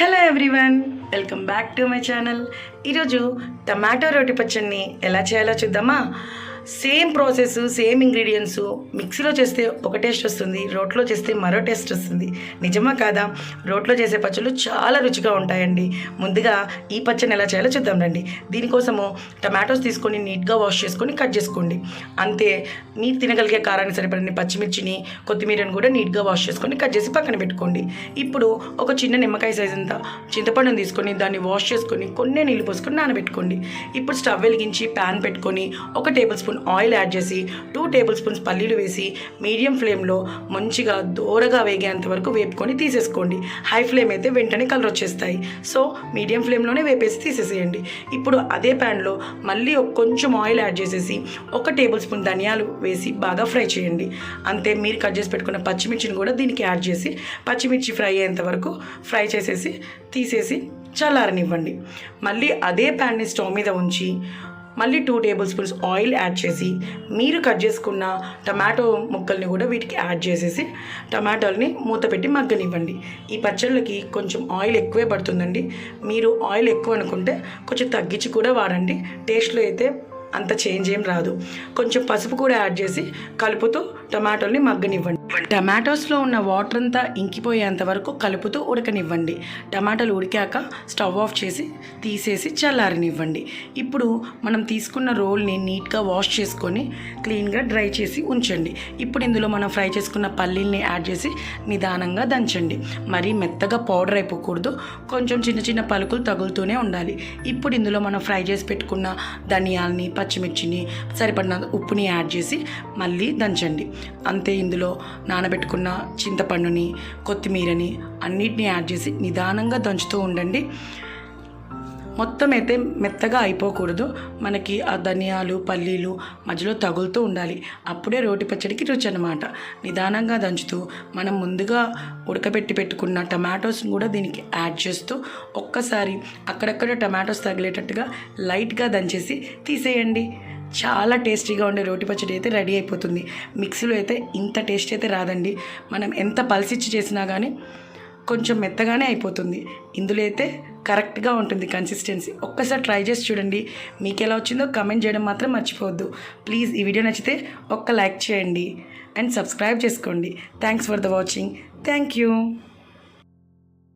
Hello everyone welcome back to my channel. ఈరోజు tomato రోటి పచ్చడిని ఎలా చేయాలో చూద్దామా? సేమ్ ప్రాసెస్ సేమ్ ఇంగ్రీడియంట్స్ మిక్సీలో చేస్తే ఒక టేస్ట్ వస్తుంది రోట్లో చేస్తే మరో టేస్ట్ వస్తుంది. నిజమా కాదా? రోట్లో చేసే పచ్చళ్ళు చాలా రుచిగా ఉంటాయండి. ముందుగా ఈ పచ్చడిని ఎలా చేయాలో చూద్దాం రండి. దీనికోసము టమాటోస్ తీసుకొని నీట్గా వాష్ చేసుకొని కట్ చేసుకోండి. అంతే మీరు తినగలిగే కారానికి సరిపడిన పచ్చిమిర్చిని కొత్తిమీరని కూడా నీట్గా వాష్ చేసుకొని కట్ చేసి పక్కన పెట్టుకోండి. ఇప్పుడు ఒక చిన్న నిమ్మకాయ సైజ్ అంతా చింతపండుని తీసుకొని దాన్ని వాష్ చేసుకొని కొన్ని నీళ్ళు పోసుకొని నానబెట్టుకోండి. ఇప్పుడు స్టవ్ వెలిగించి ప్యాన్ పెట్టుకొని ఒక టేబుల్ స్పూన్ ఆయిల్ యాడ్ చేసి టూ టేబుల్ స్పూన్స్ పల్లీలు వేసి మీడియం ఫ్లేమ్లో మంచిగా దోరగా వేగేంత వరకు వేపుకొని తీసేసుకోండి. హై ఫ్లేమ్ అయితే వెంటనే కలర్ వచ్చేస్తాయి. సో మీడియం ఫ్లేమ్లోనే వేపేసి తీసేసేయండి. ఇప్పుడు అదే ప్యాన్లో మళ్ళీ ఒక కొంచెం ఆయిల్ యాడ్ చేసేసి ఒక టేబుల్ స్పూన్ ధనియాలు వేసి బాగా ఫ్రై చేయండి. అంతే మీరు కట్ చేసి పెట్టుకున్న పచ్చిమిర్చిని కూడా దీనికి యాడ్ చేసి పచ్చిమిర్చి ఫ్రై అయ్యేంత వరకు ఫ్రై చేసేసి తీసేసి చల్లారనివ్వండి. మళ్ళీ అదే ప్యాన్ని స్టవ్ మీద ఉంచి మళ్ళీ two table spoons oil add చేసి మీరు కట్ చేసుకున్న టమాటో ముక్కల్ని కూడా వీటికి యాడ్ చేసేసి టమాటోల్ని మూత పెట్టి మగ్గనివ్వండి. ఈ పచ్చళ్ళకి కొంచెం ఆయిల్ ఎక్కువే పడుతుందండి. మీరు ఆయిల్ ఎక్కువ అనుకుంటే కొంచెం తగ్గించి కూడా వాడండి. టేస్ట్లో అయితే అంత చేంజ్ ఏం రాదు. కొంచెం పసుపు కూడా యాడ్ చేసి కలుపుతూ టమాటోల్ని మగ్గనివ్వండి. టమాటోస్లో ఉన్న వాటర్ అంతా ఇంకిపోయేంత వరకు కలుపుతూ ఉడకనివ్వండి. టమాటాలు ఉడికాక స్టవ్ ఆఫ్ చేసి తీసేసి చల్లారనివ్వండి. ఇప్పుడు మనం తీసుకున్న రోల్ని నీట్గా వాష్ చేసుకొని క్లీన్గా డ్రై చేసి ఉంచండి. ఇప్పుడు ఇందులో మనం ఫ్రై చేసుకున్న పల్లీల్ని యాడ్ చేసి నిదానంగా దంచండి. మరీ మెత్తగా పౌడర్ అయిపోకూడదు. కొంచెం చిన్న చిన్న పలుకులు తగులుతూనే ఉండాలి. ఇప్పుడు ఇందులో మనం ఫ్రై చేసి పెట్టుకున్న ధనియాల్ని పచ్చిమిర్చిని సరిపడిన ఉప్పుని యాడ్ చేసి మళ్ళీ దంచండి. అంతే ఇందులో నానబెట్టుకున్న చింతపండుని కొత్తిమీరని అన్నిటిని యాడ్ చేసి నిదానంగా దంచుతూ ఉండండి. మొత్తం అయితే మెత్తగా అయిపోకూడదు. మనకి ఆ ధనియాలు పల్లీలు మధ్యలో తగులుతూ ఉండాలి. అప్పుడే రోటి పచ్చడికి రుచి అనమాట నిదానంగా దంచుతూ మనం ముందుగా ఉడకబెట్టి పెట్టుకున్న టమాటోస్ని కూడా దీనికి యాడ్ చేస్తూ ఒక్కసారి అక్కడక్కడ టమాటోస్ తగిలేటట్టుగా లైట్గా దంచేసి తీసేయండి. చాలా టేస్టీగా ఉండే రోటి పచ్చడి అయితే రెడీ అయిపోతుంది. మిక్సీలో అయితే ఇంత టేస్ట్ అయితే రాదండి. మనం ఎంత పల్సిచ్చి చేసినా కానీ కొంచెం మెత్తగానే అయిపోతుంది. ఇందులో అయితే కరెక్ట్గా ఉంటుంది కన్సిస్టెన్సీ ఒక్కసారి ట్రై చేసి చూడండి. మీకు ఎలా వచ్చిందో కమెంట్ చేయడం మాత్రం మర్చిపోవద్దు. ప్లీజ్ ఈ వీడియో నచ్చితే ఒక్క లైక్ చేయండి. అండ్ సబ్స్క్రైబ్ చేసుకోండి. Thanks for the watching thank you